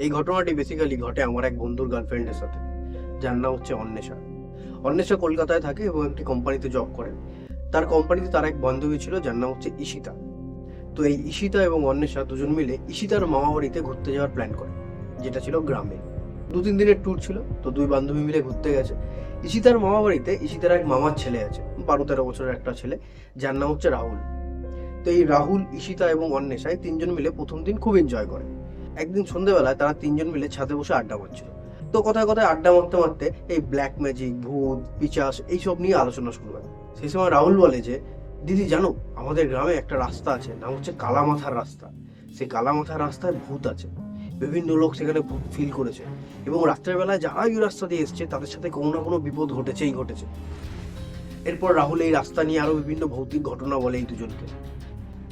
এই ঘটনাটি বেসিক্যালি ঘটে আমার এক বন্ধুর গার্লফ্রেন্ডের সাথে। যার নাম হচ্ছে অন্বেষা। অন্বেষা কলকাতায় থাকে এবং একটি কোম্পানিতে জব করে। তার কোম্পানিতে তার এক বান্ধবী ছিল, যার নাম হচ্ছে ঈশিতা। তো এই ঈশিতা এবং অন্বেষা দুজন মিলে ঈশিতার মামা বাড়িতে ঘুরতে যাওয়ার প্ল্যান করে, যেটা ছিল গ্রামে। দু তিন দিনের ট্যুর ছিল, তো দুই বান্ধবী মিলে ঘুরতে গেছে। ঈশিতার মামা বাড়িতে ঈশিতার এক মামার ছেলে আছে বারো তেরো বছরের একটা ছেলে, যার নাম হচ্ছে রাহুল। তো এই রাহুল, ঈশিতা এবং অন্বেষা এই তিনজন মিলে প্রথম দিন খুব এনজয় করে। একদিন সন্ধ্যেবেলায় তারা তিনজন মিলে ছাদে বসে আড্ডা মারছিল। তো কথায় কথায় আড্ডা মারতে মারতে এই ব্ল্যাক ম্যাজিক ভূত, পিচাস এইসব নিয়ে আলোচনা শুরু হয়। সেই সময় রাহুল বলে যে, দিদি, জানো, আমাদের গ্রামে একটা রাস্তা আছে, নাম হচ্ছে কালামাথার রাস্তা। সেই কালামাথার রাস্তায় ভূত আছে। বিভিন্ন লোক সেখানে ভূত ফিল করেছে এবং রাত্রের বেলায় যারা এই রাস্তা দিয়ে এসছে, তাদের সাথে কোনো না কোনো বিপদ ঘটেছেই ঘটেছে। এরপর রাহুল এই রাস্তা নিয়ে আরও বিভিন্ন ভৌতিক ঘটনা বলে এই দুজনকে।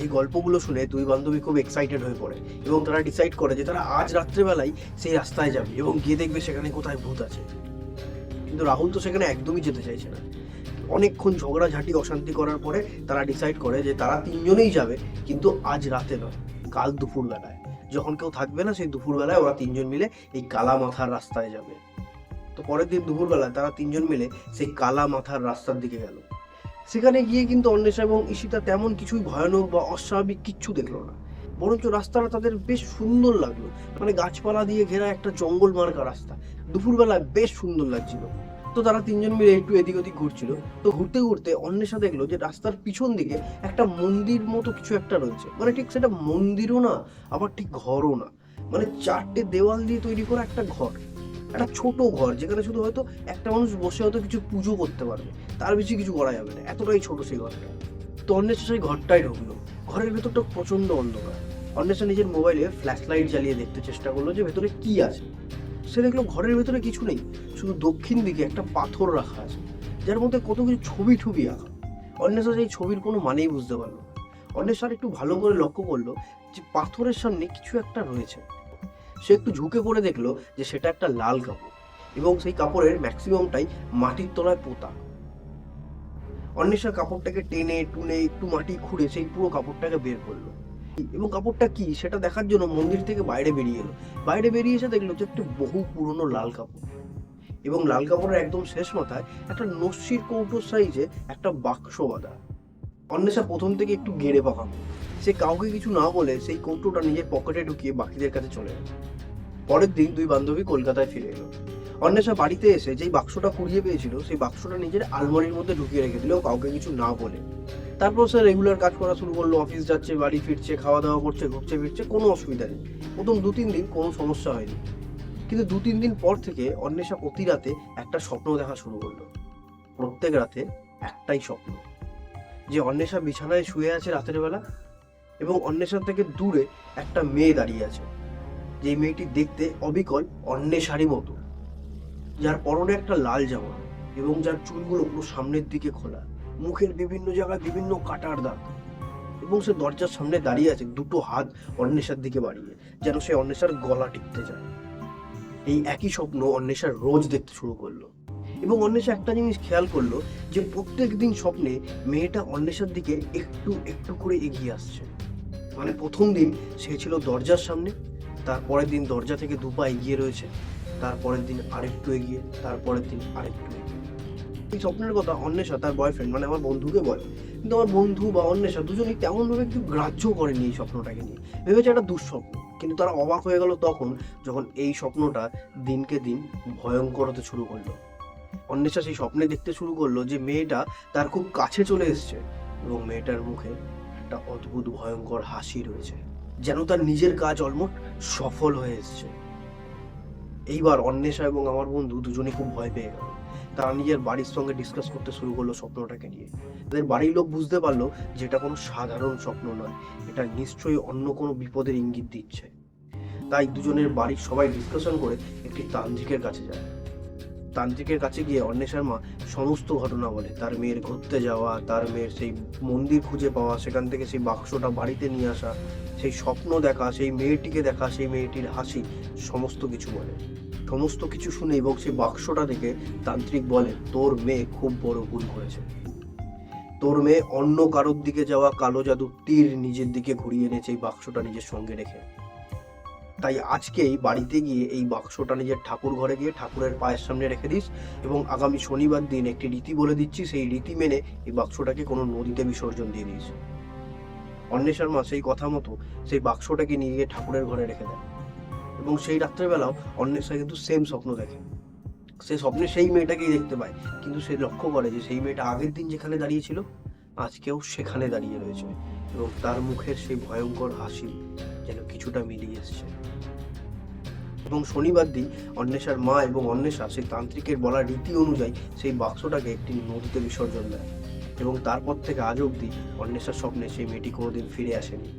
এই গল্পগুলো শুনে দুই বান্ধবী খুব এক্সাইটেড হয়ে পড়ে এবং তারা ডিসাইড করে যে তারা আজ রাত্রেবেলায় সেই রাস্তায় যাবে এবং গিয়ে দেখবে সেখানে কোথায় ভূত আছে। কিন্তু রাহুল তো সেখানে একদমই যেতে চাইছে না। অনেকক্ষণ ঝগড়াঝাটি, অশান্তি করার পরে তারা ডিসাইড করে যে তারা তিনজনেই যাবে, কিন্তু আজ রাতে নয়, কাল দুপুর বেলায় যখন কেউ থাকবে না সেই দুপুর বেলায় ওরা তিনজন মিলে এই কালা মাথার রাস্তায় যাবে। তো পরের দিন দুপুরবেলায় তারা তিনজন মিলে সেই কালা মাথার রাস্তার দিকে গেল। সেখানে গিয়ে কিন্তু অন্বেষা এবং ঈশিতা তেমন কিছুই ভয়ানক বা অস্বাভাবিক কিচ্ছু দেখল না। বরঞ্চ রাস্তাটা তাদের বেশ সুন্দর লাগল। মানে গাছপালা দিয়ে ঘেরা একটা জঙ্গল মার্কা রাস্তা। দুপুরবেলা বেশ সুন্দর লাগছিল। তো তারা তিনজন মিলে একটু এদিক ওদিক ঘুরছিল। তো ঘুরতে ঘুরতে অন্বেষা দেখল যে রাস্তার পিছন দিকে একটা মন্দির মতো কিছু একটা রয়েছে। মানে ঠিক সেটা মন্দিরও না, আবার ঠিক ঘরও না। মানে চারটে দেওয়াল দিয়ে তৈরি করা একটা ঘর। একটা ছোট ঘর যেখানে শুধু হয়তো একটা মানুষ বসে হয়তো কিছু পুজো করতে পারবে। তার বেশি কিছু করা যাবে না, এতটাই ছোট সেই ঘরটা। তো অন্বেষা সেই ঘরটাই ঢুকলো ঘরের ভেতরটা প্রচণ্ড অন্ধকার। অন্বেষা নিজের মোবাইলে ফ্ল্যাশ লাইট জ্বালিয়ে দেখতে চেষ্টা করল যে ভেতরে কি আছে। সে দেখল ঘরের ভেতরে কিছু নেই, শুধু দক্ষিণ দিকে একটা পাথর রাখা আছে, যার মধ্যে কত কিছু ছবি টুবি আঁকা। অন্বেষা সেই ছবির কোনো মানেই বুঝতে পারল। অন্বেষা একটু ভালো করে লক্ষ্য করল যে পাথরের সামনে কিছু একটা রয়েছে। সে একটু ঝুঁকে পড়ে দেখল যে সেটা একটা লাল কাপড় এবং সেই কাপড়ের ম্যাক্সিমামটাই মাটির তলায় পোতা। অন্বেষা কাপড়টাকে টেনে, টুনে, একটু মাটি খুঁড়ে সেই পুরো কাপড়টাকে বের করল। এবং কাপড়টা কি সেটা দেখার জন্য মন্দির থেকে বাইরে বেরিয়ে এলো। বাইরে বেরিয়ে এসে দেখল যে একটা বহু পুরনো লাল কাপড় এবং লাল কাপড়ের একদম শেষ মাথায় একটা নস্যির কৌটোর সাইজে একটা বাক্স বাঁধা। অন্বেষা প্রথম থেকে একটু গেড়ে পাকানো সে কাউকে কিছু না বলে সেই কৌটোটা নিজের পকেটে ঢুকিয়ে বাকিদের কাছে চলে গেল। পরের দিন দুই বান্ধবী কলকাতায় ফিরে এলো। অন্বেষা বাড়িতে এসে যেই বাক্সটা কুড়িয়ে পেয়েছিল, সেই বাক্সটা নিজের আলমারির মধ্যে ঢুকিয়ে রেখে দিল কাউকে কিছু না বলে। তারপর সে রেগুলার কাজ করা শুরু করল অফিস যাচ্ছে, বাড়ি ফিরছে খাওয়া দাওয়া করছে, ঘুরছে, ফিরছে, কোনো অসুবিধা নেই। প্রথম দু তিন দিন কোনো সমস্যা হয়নি। কিন্তু দু তিন দিন পর থেকে অন্বেষা প্রতি রাতে একটা স্বপ্ন দেখা শুরু করল। প্রত্যেক রাতে একটাই স্বপ্ন। যে অন্বেষা বিছানায় শুয়ে আছে রাতের বেলা এবং অন্বেষার থেকে দূরে একটা মেয়ে দাঁড়িয়ে আছে। যে মেয়েটি দেখতে অবিকল অন্বেষারই মতো। যার পরনে একটা লাল জামা এবং যার চুলগুলো পুরো সামনের দিকে খোলা। মুখের বিভিন্ন জায়গায় বিভিন্ন কাটার দাগ এবং সে দরজার সামনে দাঁড়িয়ে আছে দুটো হাত অন্বেষার দিকে বাড়িয়ে, যেন সে অন্বেষার গলা টিপতে যায় এই একই স্বপ্ন অন্বেষার রোজ দেখতে শুরু করল। এবং অন্বেষা একটা জিনিস খেয়াল করল যে প্রত্যেক দিন স্বপ্নে মেয়েটা অন্বেষার দিকে একটু একটু করে এগিয়ে আসছে। মানে প্রথম দিন সে ছিল দরজার সামনে তারপরের দিন দরজা থেকে দুপা এগিয়ে রয়েছে তারপরের দিন আরেকটু এগিয়ে তারপরের দিন আরেকটু এই স্বপ্নের কথা অন্বেষা, তার বয়ফ্রেন্ড মানে আমার বন্ধুকে বলে। কিন্তু আমার বন্ধু বা অন্বেষা দুজনেই তেমনভাবে কেউ গ্রাহ্য করেনি এই স্বপ্নটাকে নিয়ে। ভেবেছে একটা দুঃস্বপ্ন। কিন্তু তারা অবাক হয়ে গেল তখন যখন এই স্বপ্নটা দিনকে দিন ভয়ঙ্কর হতে শুরু করল। অন্বেষা সেই স্বপ্নে দেখতে শুরু করল যে মেয়েটা তার খুব কাছে চলে এসছে এবং মেয়েটার মুখে একটা অদ্ভুত, ভয়ঙ্কর হাসি রয়েছে, যেন তার নিজের কাজ অলমোস্ট সফল হয়ে এসছে। এইবার অন্বেষা এবং আমার বন্ধু দুজনেই খুব ভয় পেয়ে গেল। তারা নিজের বাড়ির সঙ্গে ডিসকাস করতে শুরু করল স্বপ্নটাকে নিয়ে। তাদের বাড়ির লোক বুঝতে পারল যে এটা কোনো সাধারণ স্বপ্ন নয়, এটা নিশ্চয়ই অন্য কোনো বিপদের ইঙ্গিত দিচ্ছে। তাই দুজনের বাড়ির সবাই ডিসকাশন করে একটি তান্ত্রিকের কাছে যায়। তান্ত্রিকের কাছে গিয়ে অন্বেষার মা সমস্ত ঘটনা বলে। তার মেয়ের ঘুরতে যাওয়া, তার মেয়ের সেই মন্দির খুঁজে পাওয়া, সেখান থেকে সেই বাক্সটা বাড়িতে নিয়ে আসা, সেই স্বপ্ন দেখা, সেই মেয়েটিকে দেখা, সেই মেয়েটির হাসি, সমস্ত কিছু বলে। সমস্ত কিছু শুনে এবং সেই বাক্সটা দেখে তান্ত্রিক বলে, তোর মেয়ে খুব বড় ভুল করেছে। তোর মেয়ে অন্য কারোর দিকে যাওয়া কালো জাদু তীর নিজের দিকে ঘুরিয়ে এনেছে এই বাক্সটা নিজের সঙ্গে রেখে। তাই আজকেই বাড়িতে গিয়ে এই বাক্সটা নিজের ঠাকুর ঘরে গিয়ে ঠাকুরের পায়ের সামনে রেখে দিস এবং আগামী শনিবার দিন একটি রীতি বলে দিচ্ছি, সেই রীতি মেনে এই বাক্সটাকে কোনো নদীতে বিসর্জন দিয়ে দিস। অন্বেষার মা সেই কথা মতো সেই বাক্সটাকে নিয়ে গিয়ে ঠাকুরের ঘরে রেখে দেয় এবং সেই রাত্রেবেলাও অন্বেষা কিন্তু সেম স্বপ্ন দেখে। সে স্বপ্নে সেই মেয়েটাকেই দেখতে পায়, কিন্তু সে লক্ষ্য করে যে সেই মেয়েটা আগের দিন যেখানে দাঁড়িয়েছিল, আজকেও সেখানে দাঁড়িয়ে রয়েছে এবং তার মুখের সেই ভয়ঙ্কর হাসি যেন কিছুটা মিলিয়ে এসছে। এবং শনিবার দিন অন্বেষার মা এবং অন্বেষা সেই তান্ত্রিকের বলা রীতি অনুযায়ী সেই বাক্সটাকে একটি নদীতে বিসর্জন দেয় এবং তারপর থেকে আজ অবধি অন্বেষার স্বপ্নে সেই মেয়েটি কোনোদিন ফিরে আসেনি।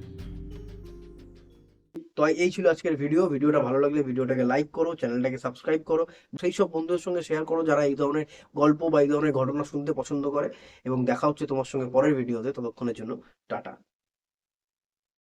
তো এই ছিল আজকের ভিডিও। ভিডিওটা ভালো লাগলে ভিডিওটাকে লাইক করো, চ্যানেলটাকে সাবস্ক্রাইব করো, সেই সব বন্ধুদের সঙ্গে শেয়ার করো যারা এই ধরনের গল্প বা এই ধরনের ঘটনা শুনতে পছন্দ করে। এবং দেখা হচ্ছে তোমার সঙ্গে পরের ভিডিওতে। ততক্ষণের জন্য টাটা।